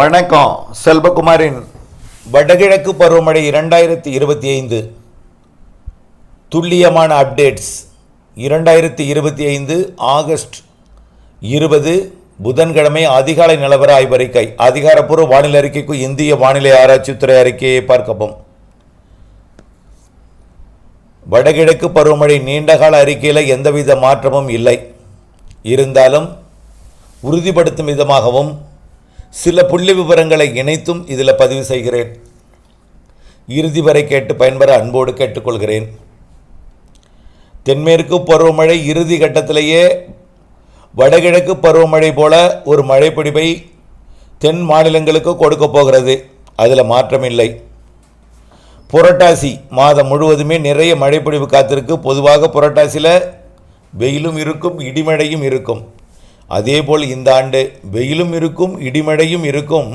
வணக்கம். செல்வகுமாரின் வடகிழக்கு பருவமழை இரண்டாயிரத்தி இருபத்தி ஐந்து. துல்லியமான அப்டேட்ஸ். இரண்டாயிரத்தி இருபத்தி ஐந்து ஆகஸ்ட் இருபது புதன்கிழமை அதிகாலை நிலவர ஆய்வறிக்கை அதிகாரப்பூர்வ வானிலை அறிக்கைக்கு இந்திய வானிலை ஆராய்ச்சித்துறை அறிக்கையை பார்க்கவும். வடகிழக்கு பருவமழை நீண்டகால அறிக்கையில் எந்தவித மாற்றமும் இல்லை. இருந்தாலும் உறுதிப்படுத்தும் விதமாகவும் சில புள்ளி விவரங்களை இணைத்தும் இதில் பதிவு செய்கிறேன். இறுதி வரை கேட்டு பயன்பெற அன்போடு கேட்டுக்கொள்கிறேன். தென்மேற்கு பருவமழை இறுதி கட்டத்திலேயே வடகிழக்கு பருவமழை போல ஒரு மழைப்பிடிப்பை தென் மாநிலங்களுக்கு கொடுக்க போகிறது. அதில் மாற்றமில்லை. புரட்டாசி மாதம் முழுவதுமே நிறைய மழைப்பிடிவு காத்திருக்கு. பொதுவாக புரட்டாசியில் வெயிலும் இருக்கும் இடிமழையும் இருக்கும். அதேபோல் இந்த ஆண்டு வெயிலும் இருக்கும் இடிமழையும் இருக்கும்.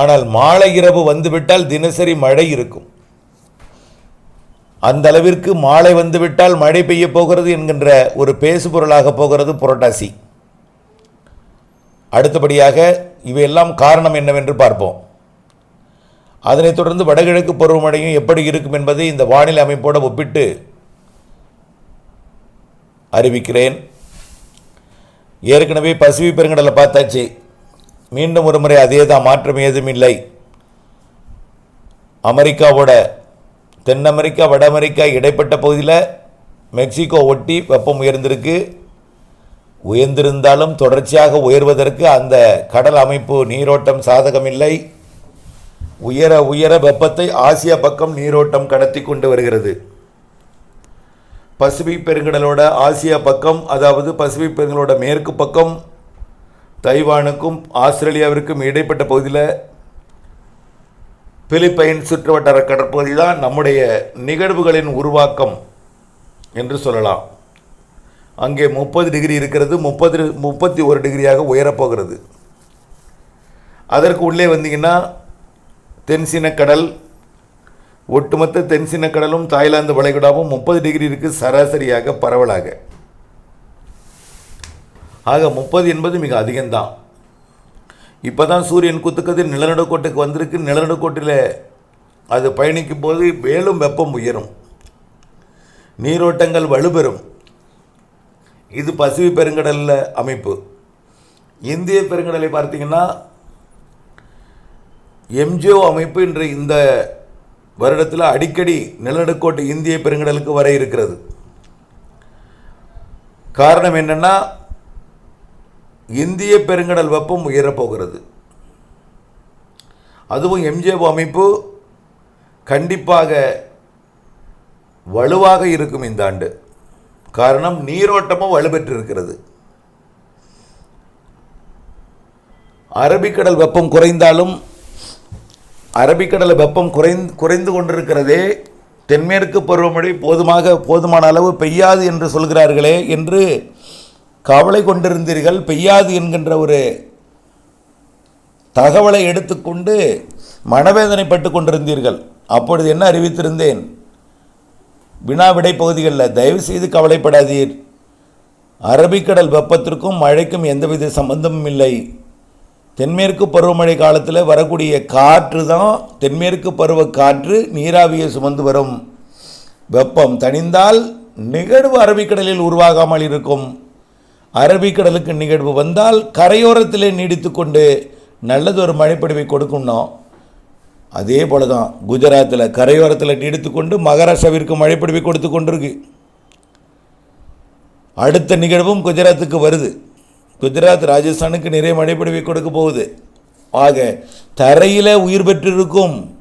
ஆனால் மாலை இரவு வந்துவிட்டால் தினசரி மழை இருக்கும். அந்த அளவிற்கு மாலை வந்துவிட்டால் மழை பெய்ய போகிறது என்கின்ற ஒரு பேசுபொருளாக போகிறது புரட்டாசி. அடுத்தபடியாக இவையெல்லாம் காரணம் என்னவென்று பார்ப்போம். அதனைத் தொடர்ந்து வடகிழக்கு பருவமழையும் எப்படி இருக்கும் என்பதை இந்த வானிலை அமைப்போடு ஒப்பிட்டு அறிவிக்கிறேன். ஏற்கனவே பசிபி பெருங்கடலை பார்த்தாச்சு. மீண்டும் ஒரு முறை அதே தான் மாற்றம் ஏதும் இல்லை அமெரிக்காவோட தென் அமெரிக்கா வட அமெரிக்கா இடைப்பட்ட பகுதியில் மெக்சிகோ ஒட்டி வெப்பம் உயர்ந்திருக்கு. உயர்ந்திருந்தாலும் தொடர்ச்சியாக உயர்வதற்கு அந்த கடல் அமைப்பு நீரோட்டம் சாதகமில்லை. உயர உயர வெப்பத்தை ஆசியா பக்கம் நீரோட்டம் கடத்தி கொண்டு வருகிறது. பசிபிக் பெருங்கடலோட ஆசியா பக்கம் அதாவது பசிபிக் பெருங்கடலோட மேற்கு பக்கம் தைவானுக்கும் ஆஸ்திரேலியாவிற்கும் இடைப்பட்ட பகுதியில் பிலிப்பைன் சுற்றுவட்டார கடற்பகுதி தான் நம்முடைய நிகழ்வுகளின் உருவாக்கம் என்று சொல்லலாம். அங்கே முப்பது டிகிரி இருக்கிறது முப்பது முப்பத்தி ஒரு டிகிரியாக உயரப்போகிறது. அதற்கு உள்ளே வந்தீங்கன்னா தென்சீனக்கடல் ஒட்டுமொத்த தென்சீனக்கடலும் தாய்லாந்து வளைகுடாவும் முப்பது டிகிரிக்கு சராசரியாக பரவலாக. ஆக முப்பது என்பது மிக அதிகம்தான். இப்போ தான் சூரியன் குத்துக்கதிர் நிலநடுக்கோட்டுக்கு வந்திருக்கு. நிலநடுக்கோட்டில் அது பயணிக்கும் போது மேலும் வெப்பம் உயரும். நீரோட்டங்கள் வலுப்பெறும். இது பசிபி பெருங்கடலில் அமைப்பு. இந்திய பெருங்கடலை பார்த்தீங்கன்னா எம்ஜிஓ அமைப்பு இன்று இந்த வருடத்தில் அடிக்கடி நிலநடுக்கோட்டு இந்திய பெருங்கடலுக்கு வர இருக்கிறது. காரணம் என்னென்னா இந்திய பெருங்கடல் வெப்பம் உயரப்போகிறது. அதுவும் எம்ஜிஓ அமைப்பு கண்டிப்பாக வலுவாக இருக்கும் இந்த ஆண்டு. காரணம் நீரோட்டமும் வலுப்பெற்றிருக்கிறது. அரபிக்கடல் வெப்பம் குறைந்தாலும் அரபிக்கடல் வெப்பம் குறைந்து குறைந்து கொண்டிருக்கிறதே தென்மேற்கு பருவமழை போதுமாக போதுமான அளவு பெய்யாது என்று சொல்கிறார்களே என்று கவலை கொண்டிருந்தீர்கள். பெய்யாது என்கின்ற ஒரு தகவலை எடுத்துக்கொண்டு மனவேதனைப்பட்டு கொண்டிருந்தீர்கள். அப்பொழுது என்ன அறிவித்திருந்தேன்? வினா விடை பகுதிகளில் தயவு செய்து கவலைப்படாதீர். அரபிக்கடல் வெப்பத்திற்கும் மழைக்கும் எந்தவித சம்பந்தமும் இல்லை. தென்மேற்கு பருவமழை காலத்தில் வரக்கூடிய காற்று தான் தென்மேற்கு பருவ காற்று நீராவியை சுமந்து வரும். வெப்பம் தணிந்தால் நிகழ்வு அரபிக்கடலில் உருவாகாமல் இருக்கும். அரபிக்கடலுக்கு நிகழ்வு வந்தால் கரையோரத்திலே நீடித்து கொண்டு நல்லதொரு மழைப்பொழிவை கொடுக்கணும் அதே போல தான் குஜராத்தில் கரையோரத்தில் நீடித்து கொண்டு மகாராஷ்டிராவிற்கு மழைப்பொழிவை கொடுத்து கொண்டிருக்கு. அடுத்த நிகழ்வும் குஜராத்துக்கு வருது. குஜராத் ராஜஸ்தானுக்கு நிறைய மழைப்பொழிவை கொடுக்க போகுது. ஆக தரையிலே உயிர் பெற்றிருக்கும்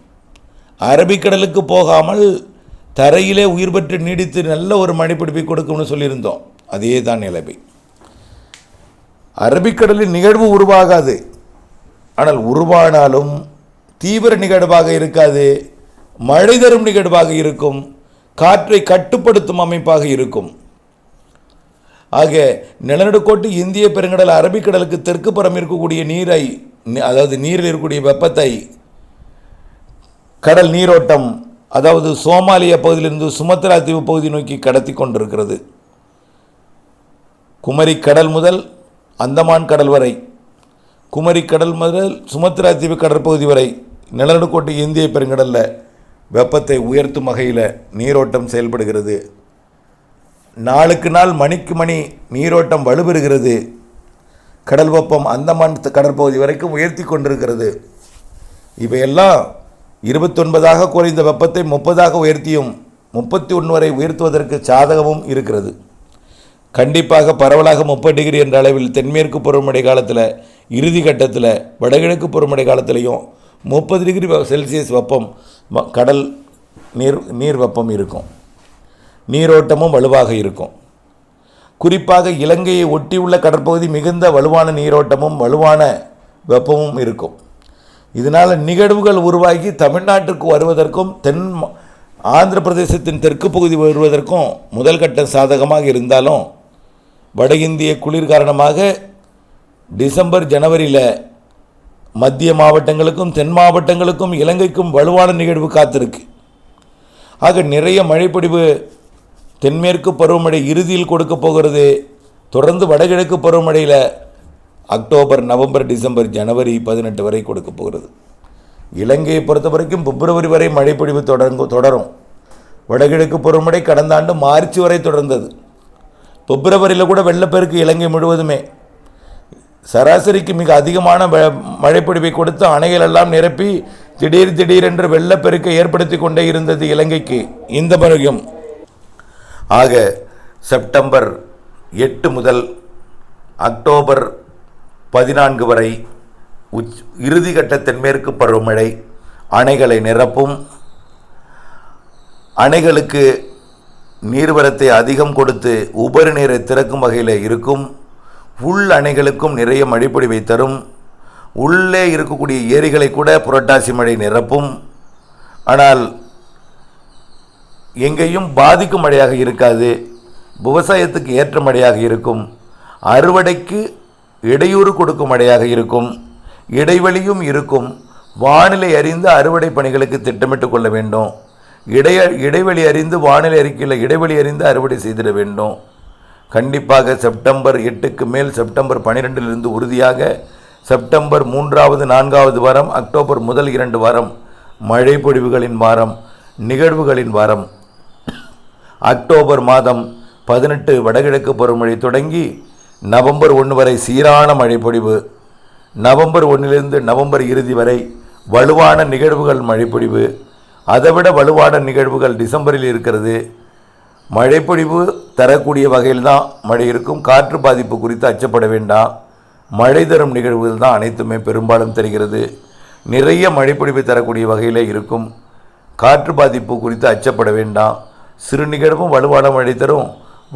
அரபிக்கடலுக்கு போகாமல் தரையிலே உயிர் பெற்று நீடித்து நல்ல ஒரு மழைப்பிடிப்பை கொடுக்கும்னு சொல்லியிருந்தோம். அதே தான் நிலைமை. அரபிக்கடலில் நிகழ்வு உருவாகாது. ஆனால் உருவானாலும் தீவிர நிகழ்வாக இருக்காது. மழை தரும் நிகழ்வாக இருக்கும். காற்றை கட்டுப்படுத்தும் அமைப்பாக இருக்கும். ஆக நிலநடுக்கோட்டு இந்திய பெருங்கடல் அரபிக்கடலுக்கு தெற்கு புறம் இருக்கக்கூடிய நீரை அதாவது நீரில் இருக்கக்கூடிய வெப்பத்தை கடல் நீரோட்டம் அதாவது சோமாலிய பகுதியிலிருந்து சுமத்ரா தீவு பகுதி நோக்கி கடத்தி கொண்டிருக்கிறது. குமரி கடல் முதல் அந்தமான் கடல் வரை குமரி கடல் முதல் சுமத்ரா தீவு கடற்பகுதி வரை நிலநடுக்கோட்டு இந்திய பெருங்கடலில் வெப்பத்தை உயர்த்தும் வகையில் நீரோட்டம் செயல்படுகிறது. நாளுக்கு நாள் மணிக்கு மணி நீரோட்டம் வலுப்பெறுகிறது கடல் வெப்பம் அந்தமான் கடற்பகுதி வரைக்கும் உயர்த்தி கொண்டிருக்கிறது. இவையெல்லாம் இருபத்தொன்பதாக குறைந்த வெப்பத்தை முப்பதாக உயர்த்தியும் முப்பத்தி ஒன்று வரை உயர்த்துவதற்கு சாதகமும் இருக்கிறது. கண்டிப்பாக பரவலாக முப்பது டிகிரி என்ற அளவில் தென்மேற்கு பருவமழை காலத்தில் இறுதி கட்டத்தில் வடகிழக்கு பருவமழை காலத்திலையும் முப்பது டிகிரி செல்சியஸ் வெப்பம் கடல் நீர் நீர் வெப்பம் இருக்கும். நீரோட்டமும் வலுவாக இருக்கும். குறிப்பாக இலங்கையை ஒட்டியுள்ள கடற்பகுதி மிகுந்த வலுவான நீரோட்டமும் வலுவான வெப்பமும் இருக்கும். இதனால் நிகழ்வுகள் உருவாகி தமிழ்நாட்டுக்கு வருவதற்கும் தென் ஆந்திர பிரதேசத்தின் தெற்கு பகுதி வருவதற்கும் முதல் கட்டம் சாதகமாக இருந்தாலும் வட இந்திய குளிர் காரணமாக டிசம்பர் ஜனவரியில் மத்திய மாவட்டங்களுக்கும் தென் மாவட்டங்களுக்கும் இலங்கைக்கும் வலுவான நிகழ்வு காத்திருக்கு. ஆக நிறைய மழைப்பொழிவு தென்மேற்கு பருவமழை இறுதியில் கொடுக்க போகிறது. தொடர்ந்து வடகிழக்கு பருவமழையில் அக்டோபர் நவம்பர் டிசம்பர் ஜனவரி பதினெட்டு வரை கொடுக்க போகிறது. இலங்கையை பொறுத்த வரைக்கும் பிப்ரவரி வரை மழைப்பொழிவு தொடங்கும் தொடரும். வடகிழக்கு பருவமழை கடந்த ஆண்டு மார்ச் வரை தொடர்ந்தது. பிப்ரவரியில் கூட வெள்ளப்பெருக்கு இலங்கை முழுவதுமே. சராசரிக்கு மிக அதிகமான மழைப்பொழிவை கொடுத்து அணைகளெல்லாம் நிரப்பி திடீர் திடீரென்று வெள்ளப்பெருக்கை ஏற்படுத்தி கொண்டே இருந்தது இலங்கைக்கு. இந்த பிறகும் ஆக செப்டம்பர் எட்டு முதல் அக்டோபர் பதினான்கு வரை உச் இறுதிக்கட்ட தென்மேற்கு பருவமழை அணைகளை நிரப்பும். அணைகளுக்கு நீர்வரத்தை அதிகம் கொடுத்து உபரி நீரை திறக்கும் வகையில் இருக்கும். உள் அணைகளுக்கும் நிறைய மழைப்பொழிவை தரும். உள்ளே இருக்கக்கூடிய ஏரிகளை கூட புரட்டாசி மழை நிரப்பும். ஆனால் எங்கேயும் பாதிக்கும் மழையாக இருக்காது. விவசாயத்துக்கு ஏற்ற மழையாக இருக்கும். அறுவடைக்கு இடையூறு கொடுக்கும் மழையாக இருக்கும். இடைவெளியும் இருக்கும். வானிலை அறிந்து அறுவடை பணிகளுக்கு திட்டமிட்டு கொள்ள வேண்டும். இடைய இடைவெளி அறிந்து வானிலை அறிக்கையில் இடைவெளி அறிந்து அறுவடை செய்திட வேண்டும். கண்டிப்பாக செப்டம்பர் எட்டுக்கு மேல் செப்டம்பர் பன்னிரெண்டிலிருந்து உறுதியாக செப்டம்பர் மூன்றாவது நான்காவது வாரம் அக்டோபர் முதல் இரண்டு வாரம் மழை பொழிவுகளின் வாரம் நிகழ்வுகளின் வாரம். அக்டோபர் மாதம் பதினெட்டு வடகிழக்கு பருவமழை தொடங்கி நவம்பர் ஒன்று வரை சீரான மழைப்பொழிவு நவம்பர் ஒன்றிலிருந்து நவம்பர் இறுதி வரை வலுவான நிகழ்வுகள் மழைப்பொழிவு அதைவிட வலுவான நிகழ்வுகள் டிசம்பரில் இருக்கிறது. மழைப்பொழிவு தரக்கூடிய வகையில் தான் மழை இருக்கும். காற்று பாதிப்பு குறித்து அச்சப்பட வேண்டாம். மழை தரும் நிகழ்வுகள் தான் அனைத்துமே பெரும்பாலும் தெரிகிறது. நிறைய மழைப்பொழிவு தரக்கூடிய வகையில் இருக்கும். காற்று பாதிப்பு குறித்து அச்சப்பட வேண்டாம். சிறு நிகழ்வும் வலுவாடம் மழை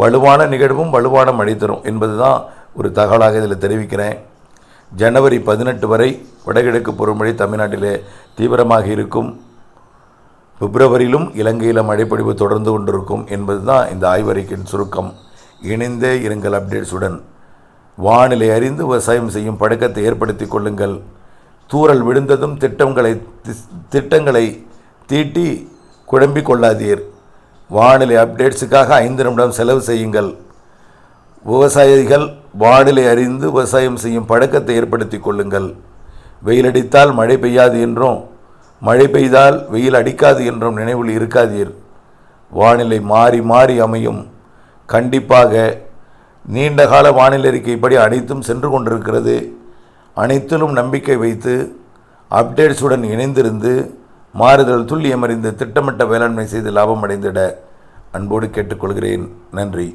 வலுவான நிகழ்வும் வலுவாடம் அழித்தரும் என்பது தான் ஒரு தகவலாக இதில் தெரிவிக்கிறேன். ஜனவரி பதினெட்டு வரை வடகிழக்கு பருவமழை தமிழ்நாட்டிலே தீவிரமாக இருக்கும். பிப்ரவரியிலும் இலங்கையில் மழைப்பொழிவு தொடர்ந்து கொண்டிருக்கும் என்பது தான் இந்த ஆய்வறிக்கையின் சுருக்கம். இணைந்தே இருங்கள் அப்டேட்ஸுடன் வானிலை அறிந்து விவசாயம் செய்யும் பழக்கத்தை ஏற்படுத்திக் கொள்ளுங்கள். தூறல் விழுந்ததும் திட்டங்களை திட்டங்களை தீட்டி குழம்பிக் கொள்ளாதீர். வானிலை அப்டேட்ஸுக்காக ஐந்து நிமிடம் செலவு செய்யுங்கள். விவசாயிகள் வானிலை அறிந்து விவசாயம் செய்யும் பழக்கத்தை ஏற்படுத்திக் கொள்ளுங்கள். வெயிலடித்தால் மழை பெய்யாது என்றும் மழை பெய்தால் வெயில் அடிக்காது என்றும் நினைவில் இருக்காதீர். வானிலை மாறி மாறி அமையும். கண்டிப்பாக நீண்டகால வானிலை அறிக்கைப்படி அனைத்தும் சென்று கொண்டிருக்கிறது. அனைத்திலும் நம்பிக்கை வைத்து அப்டேட்ஸுடன் இணைந்திருந்து மாறுதல் துல்லியம் அறிந்து திட்டமிட்ட வேளாண்மை செய்து லாபம் அடைந்திட அன்போடு கேட்டுக்கொள்கிறேன். நன்றி.